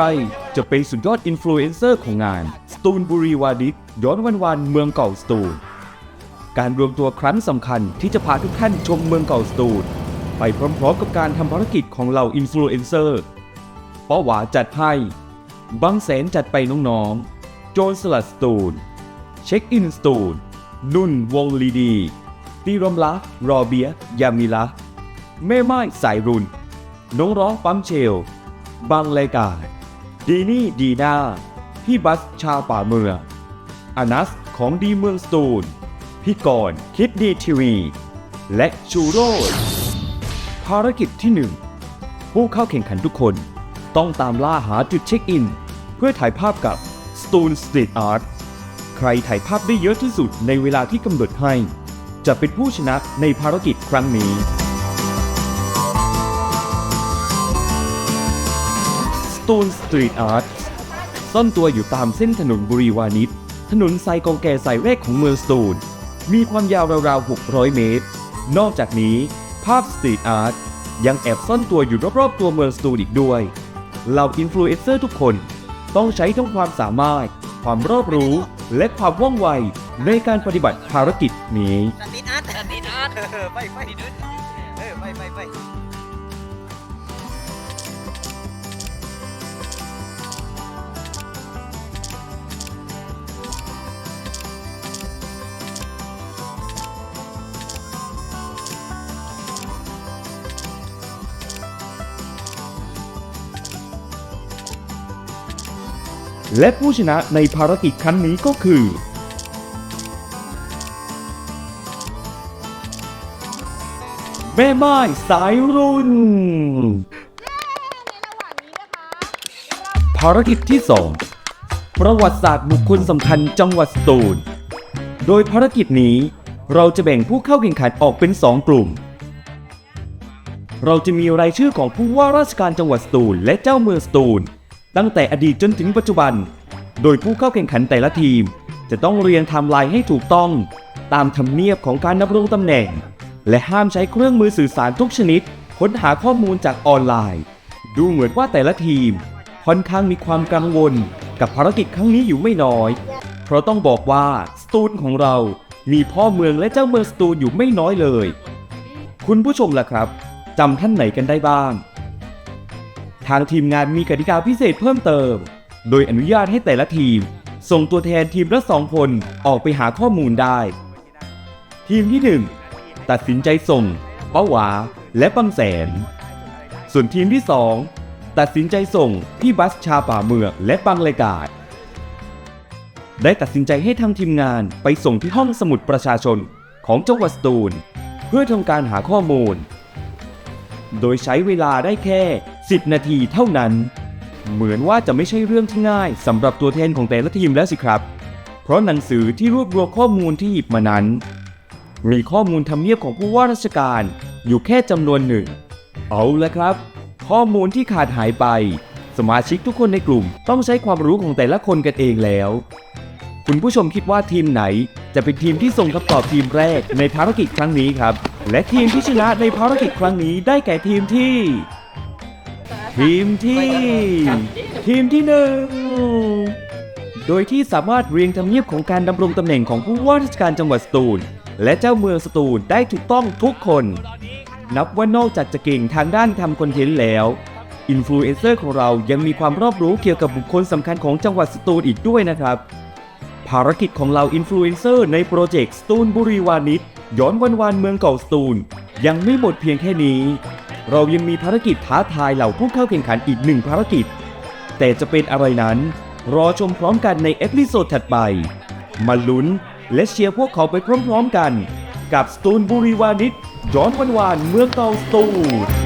ร จะเป็นสุดยอดอินฟลูเอนเซอร์ของงาน สตูนบุรีวาดิกย้อนวันวานเมืองเก่าสตูลการรวมตัวครั้งสำคัญที่จะพาทุกท่านชมเมืองเก่าสตูลไปพร้อมๆกับการทำภารกิจของเหล่าอินฟลูเอนเซอร์ป้าหวาจัดให้บางแสนจัดไปน้องๆ โจนสลัดสตูลเช็คอินสตูลนุ่นวงลีดี ตีรมละรอเบีย ยามิละแม่ไม้สายรุน น้องร้องปั๊มเชล บางรายการ ดีนี่ดีหน้าพี่บัสชาวป่าเมืองอานัสของดีเมืองสตูล พี่กรณ์คิดดีทีวี และชูโรสภารกิจที่หนึ่งผู้เข้าแข่งขันทุกคนต้องตามล่าหาจุดเช็คอิน เพื่อถ่ายภาพกับ Stone Street Art ใครถ่ายภาพได้เยอะที่สุดในเวลาที่กำหนดให้ จะเป็นผู้ชนะในภารกิจครั้งนี้ Stone Street Art ซ่อนตัวอยู่ตามเส้นถนนบุรีวานิชถนนไซกองแก่สายแรกของเมืองสตูล มีความยาวราวๆ 600 เมตร นอกจากนี้ ภาพสตรีทอาร์ตยังแอบซ่อนตัวอยู่รอบๆ ตัวเมืองสตูลอีกด้วยเหล่าอินฟลูเอนเซอร์ทุกคนต้องใช้ทั้งความสามารถ ความรอบรู้และความว่องไวในการปฏิบัติภารกิจนี้สติดอาร์ตสติดอาร์ตเออไปไปเดินเออไปไปไป และผู้ชนะในภารกิจครั้งนี้ก็คือ แม่ไม้สายรุ่น ภารกิจที่ 2 ประวัติศาสตร์บุคคลสำคัญจังหวัดสตูล โดยภารกิจนี้เราจะแบ่งผู้เข้าแข่งขันออกเป็น 2 กลุ่ม เราจะมีรายชื่อของผู้ว่าราชการจังหวัดสตูล และเจ้าเมืองสตูล ตั้งแต่อดีตจนถึงปัจจุบัน โดยผู้เข้าแข่งขันแต่ละทีม จะต้องเรียงไทม์ไลน์ให้ถูกต้อง ตามธรรมเนียบของการดำรงตำแหน่ง และห้ามใช้เครื่องมือสื่อสารทุกชนิด ค้นหาข้อมูลจากออนไลน์ ดูเหมือนว่าแต่ละทีม ค่อนข้างมีความกังวล กับภารกิจครั้งนี้อยู่ไม่น้อย เพราะต้องบอกว่าสตูลของเรา มีพ่อเมืองและเจ้าเมืองสตูลอยู่ไม่น้อยเลย คุณผู้ชมล่ะครับจำท่านไหนกันได้บ้าง ทางทีมงานมีกติกาพิเศษเพิ่มเติม โดยอนุญาตให้แต่ละทีม ส่งตัวแทนทีมละสองคนออกไปหาข้อมูลได้ ทีมที่ 1 ตัดสินใจส่ง ป้าหวา และปังแสน ส่วนทีมที่ 2 ตัดสินใจส่งพี่บัสชาป่าเมืองและปังเลกาดได้ตัดสินใจให้ทางทีมงานไปส่งที่ห้องสมุดประชาชนของจังหวัดสตูล เพื่อทำการหาข้อมูล โดยใช้เวลาได้แค่ 10 นาทีเท่านั้น เหมือนว่าจะไม่ใช่เรื่องที่ง่ายสำหรับตัวแทนของแต่ละทีมแล้วสิครับ เพราะหนังสือที่รวบรวมข้อมูลที่หยิบมานั้น มีข้อมูลทำเนียบของผู้ว่าราชการอยู่แค่จำนวนหนึ่ง เอาละครับ ข้อมูลที่ขาดหายไป สมาชิกทุกคนในกลุ่มต้องใช้ความรู้ของแต่ละคนกันเองแล้ว คุณผู้ชมคิดว่าทีมไหนจะเป็นทีมที่ส่งคำตอบทีมแรกในภารกิจครั้งนี้ครับ และทีมที่ชนะในภารกิจครั้งนี้ได้แก่ทีมที่ ทีมที่ ทีมที่หนึ่งโดยที่สามารถเรียงทำเนียบของการดำรงตำแหน่งของผู้ว่าราชการจังหวัดสตูล และเจ้าเมืองสตูลได้ถูกต้องทุกคน นับว่านอกจากจะเก่งทางด้านทำคอนเทนต์แล้วอินฟลูเอนเซอร์ของเรายังมีความรอบรู้เกี่ยวกับบุคคลสำคัญของจังหวัดสตูลอีกด้วยนะครับ ภารกิจของเราอินฟลูเอนเซอร์ในโปรเจกต์สตูลบุรีวานิชย้อนวันวานเมืองเก่าสตูล ยังไม่หมดเพียงแค่นี้ เรายังมีภารกิจท้าทายเหล่าผู้เข้าแข่งขันอีกหนึ่งภารกิจ แต่จะเป็นอะไรนั้น รอชมพร้อมกันในเอพิโซดถัดไป มาลุ้นและเชียร์พวกเขาไปพร้อมๆกัน กับสตูนบุรีวานิชย้อนวันวานเมืองเก่าสตูล